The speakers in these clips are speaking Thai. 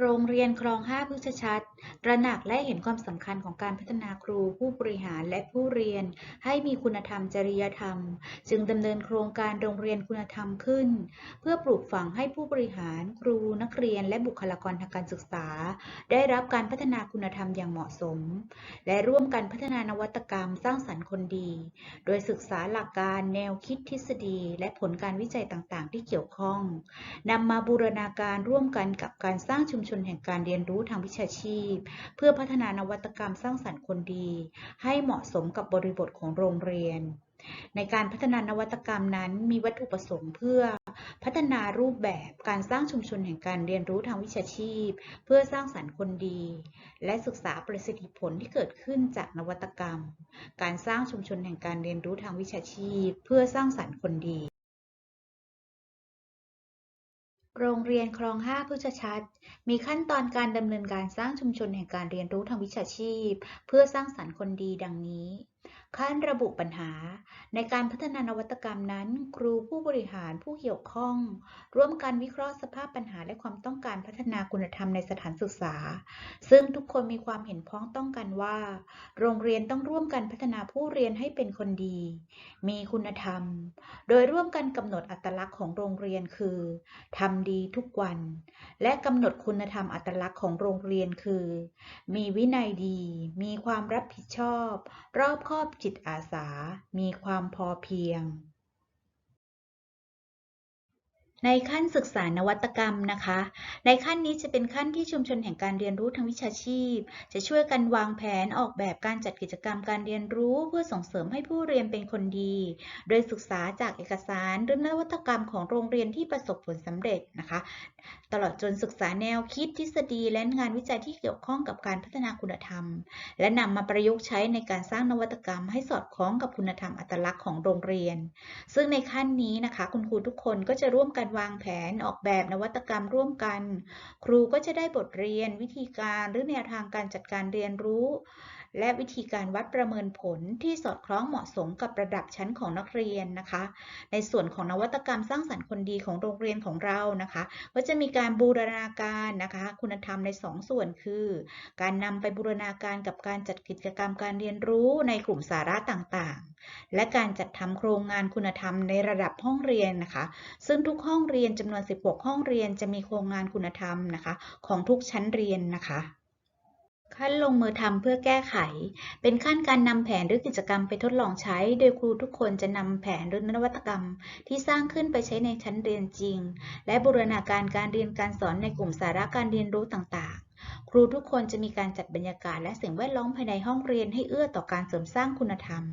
โรงเรียนคลอง5พฤกษชัดตระหนักและเห็นความสำคัญของการพัฒนาครูผู้บริหารและผู้เรียน ให้มีคุณธรรมจริยธรรม จึงดำเนินโครงการโรงเรียนคุณธรรมขึ้น เพื่อปลูกฝังให้ผู้บริหาร ครูนักเรียน และบุคลากรทางการศึกษา ได้รับการพัฒนาคุณธรรมอย่างเหมาะสม และร่วมกันพัฒนานวัตกรรมสร้างสรรค์คนดี โดยศึกษาหลักการแนวคิดทฤษฎี และผลการวิจัยต่างๆ ที่เกี่ยวข้องนำมาบูรณาการร่วมกันกับการสร้างชุมชนแห่งการเรียนรู้ทางวิชาชีพ เพื่อพัฒนานวัตกรรมสร้างสรรค์คนดี ให้เหมาะสมกับบริบทของโรงเรียน ในการพัฒนานวัตกรรมนั้นมีวัตถุประสงค์เพื่อพัฒนารูปแบบการสร้างชุมชนแห่งการเรียนรู้ทางวิชาชีพ เพื่อสร้างสรรค์คนดี และศึกษาประสิทธิผลที่เกิดขึ้นจากนวัตกรรม การสร้างชุมชนแห่งการเรียนรู้ทางวิชาชีพ เพื่อสร้างสรรค์คนดี โรงเรียนคลองห้าพฤกษชัดมีขั้นตอนการดำเนินการสร้างชุมชนแห่งการเรียนรู้ทางวิชาชีพ เพื่อสร้างสรรค์คนดีดังนี้ ขั้นระบุปัญหา ในการพัฒนานวัตกรรมนั้น ครูผู้บริหารผู้เกี่ยวข้อง ร่วมกันวิเคราะห์สภาพปัญหาและความต้องการพัฒนาคุณธรรมในสถานศึกษา ซึ่งทุกคนมีความเห็นพ้องต้องกันว่า โรงเรียนต้องร่วมกันพัฒนาผู้เรียนให้เป็นคนดี มีคุณธรรม โดยร่วมกันกำหนดอัตลักษณ์ของโรงเรียนคือทำดีทุกวัน และกำหนดคุณธรรมอัตลักษณ์ของโรงเรียนคือ มีวินัยดี มีความรับผิดชอบ รอบคอบจิตอาสามีความพอเพียง ในขั้นศึกษานวัตกรรมนะคะ ในขั้นนี้จะเป็นขั้นที่ชุมชนแห่งการเรียนรู้ทางวิชาชีพ จะช่วยกันวางแผนออกแบบการจัดกิจกรรมการเรียนรู้เพื่อส่งเสริมให้ผู้เรียนเป็นคนดี โดยศึกษาจากเอกสารหรือนวัตกรรมของโรงเรียนที่ประสบผลสำเร็จนะคะ ตลอดจนศึกษาแนวคิดทฤษฎีและงานวิจัยที่เกี่ยวข้องกับการพัฒนาคุณธรรม และนำมาประยุกต์ใช้ในการสร้างนวัตกรรม ให้สอดคล้องกับคุณธรรมอัตลักษณ์ของโรงเรียน ซึ่งในขั้นนี้นะคะ คุณครูทุกคนก็จะร่วมกันวางแผนออกแบบนวัตกรรมร่วมกัน ครูก็จะได้บทเรียน วิธีการหรือแนวทางการจัดการเรียนรู้ และวิธีการวัดประเมินผลที่สอดคล้องเหมาะสมกับระดับชั้นของนักเรียนนะคะ ในส่วนของนวัตกรรมสร้างสรรค์คนดีของโรงเรียนของเรานะคะ ก็จะมีการบูรณาการนะคะ คุณธรรมใน 2ส่วนคือ การนำไปบูรณาการกับการจัดกิจกรรมการเรียนรู้ในกลุ่มสาระต่างๆ และการจัดทำโครงงานคุณธรรมในระดับห้องเรียนนะคะ ซึ่งทุกห้องเรียนจำนวน 16 ห้องเรียนจะมีโครงงานคุณธรรมนะคะ ของทุกชั้นเรียนนะคะ ขั้นลงมือทำเพื่อแก้ไข เป็นขั้นการนำแผนหรือกิจกรรมไปทดลองใช้ โดยครูทุกคนจะนำแผนหรือนวัตกรรม ที่สร้างขึ้นไปใช้ในชั้นเรียนจริง และบูรณาการการเรียนการสอนในกลุ่มสาระการเรียนรู้ต่าง ครูทุกคนจะมีการจัดบรรยากาศและสิ่งแวดล้อมภายในห้องเรียนให้เอื้อต่อการเสริมสร้างคุณธรรม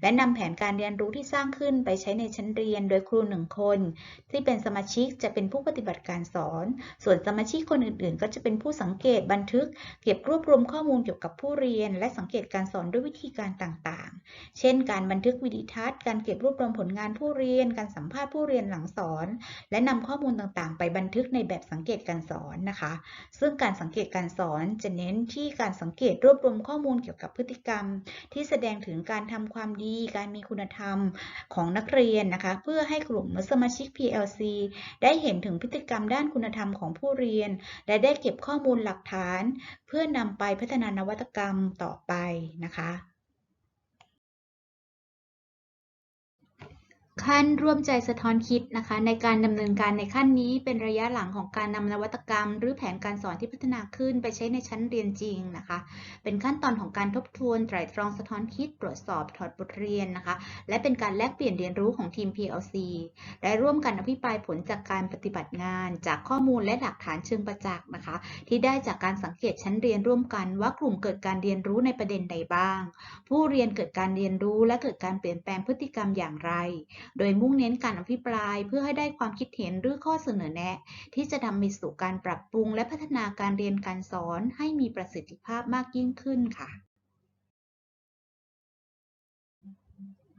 และนำแผนการเรียนรู้ที่สร้างขึ้นไปใช้ในชั้นเรียนโดยครูหนึ่งคน ที่เป็นสมาชิกจะเป็นผู้ปฏิบัติการสอน ส่วนสมาชิกคนอื่นๆ ก็จะเป็นผู้สังเกตบันทึก เก็บรวบรวมข้อมูลเกี่ยวกับผู้เรียน และสังเกตการสอนด้วยวิธีการต่างๆ เช่น การบันทึกวิดีทัศน์ การเก็บรวบรวมผลงานผู้เรียน การสัมภาษณ์ผู้เรียนหลังสอน และนำข้อมูลต่างๆ ไปบันทึกในแบบสังเกตการสอนนะคะ ซึ่งการสังเกตการสอนจะเน้นที่การสังเกตรวบรวมข้อมูลเกี่ยวกับพฤติกรรม ที่แสดงถึงการทำความดี การมีคุณธรรมของนักเรียนนะคะ เพื่อให้กลุ่มสมาชิก PLC ได้เห็นถึงพฤติกรรมด้านคุณธรรมของผู้เรียน และได้เก็บข้อมูลหลักฐาน เพื่อนำไปพัฒนานวัตกรรมต่อไปนะคะ ขั้นร่วมใจสะท้อนคิดนะคะ ในการดำเนินการในขั้นนี้เป็นระยะหลังของการนำนวัตกรรม หรือแผนการสอนที่พัฒนาขึ้นไปใช้ในชั้นเรียนจริงนะคะ เป็นขั้นตอนของการทบทวนไตรตรองสะท้อนคิด ตรวจสอบถอดบทเรียนนะคะ และเป็นการแลกเปลี่ยนเรียนรู้ของทีม PLC ได้ร่วมกันอภิปรายผลจากการปฏิบัติงาน จากข้อมูลและหลักฐานเชิงประจักษ์นะคะ ที่ได้จากการสังเกตชั้นเรียนร่วมกัน ว่ากลุ่มเกิดการเรียนรู้ในประเด็นใดบ้าง ผู้เรียนเกิดการเรียนรู้และเกิดการเปลี่ยนแปลงพฤติกรรมอย่างไรโดยมุ่งเน้นการอภิปรายเพื่อให้ได้ความคิดเห็นหรือข้อเสนอแนะ ที่จะนำไปสู่การปรับปรุงและพัฒนาการเรียนการสอนให้มีประสิทธิภาพมากยิ่งขึ้นค่ะ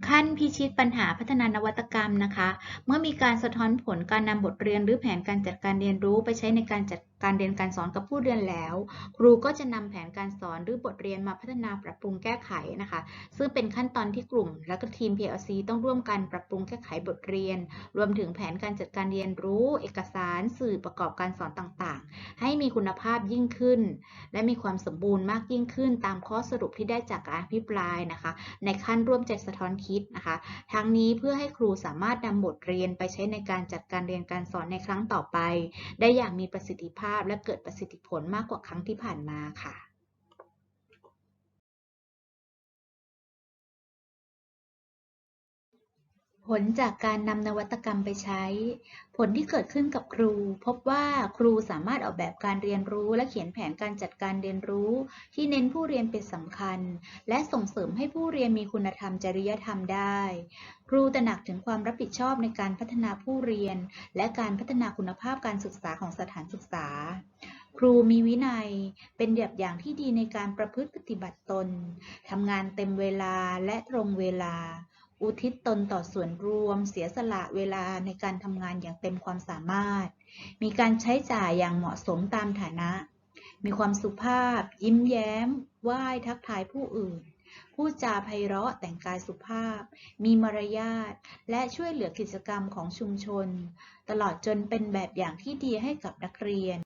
ขั้นพิชิตปัญหาพัฒนานวัตกรรมนะคะ เมื่อมีการสะท้อนผลการนำบทเรียนหรือแผนการจัดการเรียนรู้ไปใช้ในการจัด การเรียนการสอนกับผู้เรียนแล้ว ครูก็จะนำแผนการสอนหรือบทเรียนมาพัฒนาปรับปรุงแก้ไขนะคะ ซึ่งเป็นขั้นตอนที่กลุ่ม และก็ทีม PLC ต้องร่วมกันปรับปรุงแก้ไขบทเรียน รวมถึงแผนการจัดการเรียนรู้ เอกสาร สื่อประกอบการสอนต่างๆ ให้มีคุณภาพยิ่งขึ้น และมีความสมบูรณ์มากยิ่งขึ้น ตามข้อสรุปที่ได้จากการอภิปรายนะคะ ในขั้นร่วมใจสะท้อนคิดนะคะ ทั้งนี้เพื่อให้ครูสามารถนำบทเรียนไปใช้ในการจัดการเรียนการสอนในครั้งต่อไป ได้อย่างมีประสิทธิภาพาพและเกิดประสิทธิผลมากกว่าครั้งที่ผ่านมาค่ะ ผลจากการนำนวัตกรรมไปใช้ ผลที่เกิดขึ้นกับครู พบว่าครูสามารถออกแบบการเรียนรู้และเขียนแผนการจัดการเรียนรู้ ที่เน้นผู้เรียนเป็นสำคัญ และส่งเสริมให้ผู้เรียนมีคุณธรรมจริยธรรมได้ ครูตระหนักถึงความรับผิดชอบในการพัฒนาผู้เรียน และการพัฒนาคุณภาพการศึกษาของสถานศึกษา ครูมีวินัย เป็นแบบอย่างที่ดีในการประพฤติปฏิบัติตนทำงานเต็มเวลาและตรงเวลา อุทิศตนต่อส่วนรวม เสียสละเวลาในการทำงานอย่างเต็มความสามารถ มีการใช้จ่ายอย่างเหมาะสมตามฐานะ มีความสุภาพ ยิ้มแย้ม ไหว้ทักทายผู้อื่น พูดจาไพเราะแต่งกายสุภาพ มีมารยาท และช่วยเหลือกิจกรรมของชุมชน ตลอดจนเป็นแบบอย่างที่ดีให้กับนักเรียน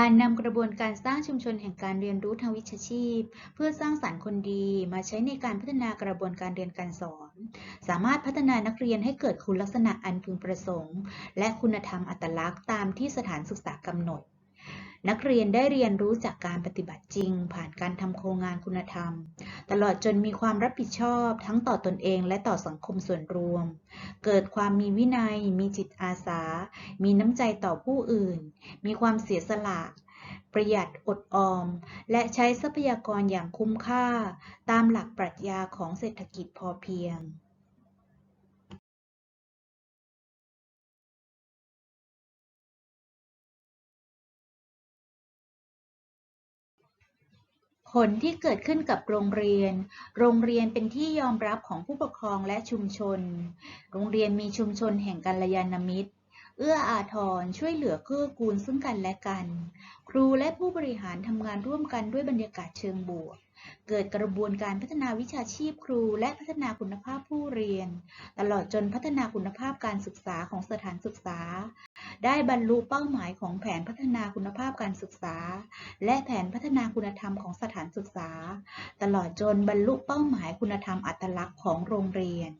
การนำกระบวนการสร้างชุมชนแห่งการเรียนรู้ทางวิชาชีพ เพื่อสร้างสรรค์คนดีมาใช้ในการพัฒนากระบวนการเรียนการสอน สามารถพัฒนานักเรียนให้เกิดคุณลักษณะอันพึงประสงค์ และคุณธรรมอัตลักษณ์ตามที่สถานศึกษากำหนด นักเรียนได้เรียนรู้จากการปฏิบัติจริง ผ่านการทำโครงงานคุณธรรม ตลอดจนมีความรับผิดชอบทั้งต่อตนเองและต่อสังคมส่วนรวม เกิดความมีวินัย มีจิตอาสา มีน้ำใจต่อผู้อื่น มีความเสียสละ ประหยัดอดออม และใช้ทรัพยากรอย่างคุ้มค่า ตามหลักปรัชญาของเศรษฐกิจพอเพียง ผลที่เกิดขึ้นกับโรงเรียน โรงเรียนเป็นที่ยอมรับของผู้ปกครองและชุมชน โรงเรียนมีชุมชนแห่งกัลยาณมิตร เอื้ออาทรช่วยเหลือเกื้อกูลซึ่งกันและกัน ครูและผู้บริหารทำงานร่วมกันด้วยบรรยากาศเชิงบวก เกิดกระบวนการพัฒนาวิชาชีพครู และพัฒนาคุณภาพผู้เรียน ตลอดจนพัฒนาคุณภาพการศึกษาของสถานศึกษา ได้บรรลุเป้าหมายของแผนพัฒนาคุณภาพการศึกษา และแผนพัฒนาคุณธรรมของสถานศึกษา ตลอดจนบรรลุเป้าหมายคุณธรรมอัตลักษณ์ของโรงเรียน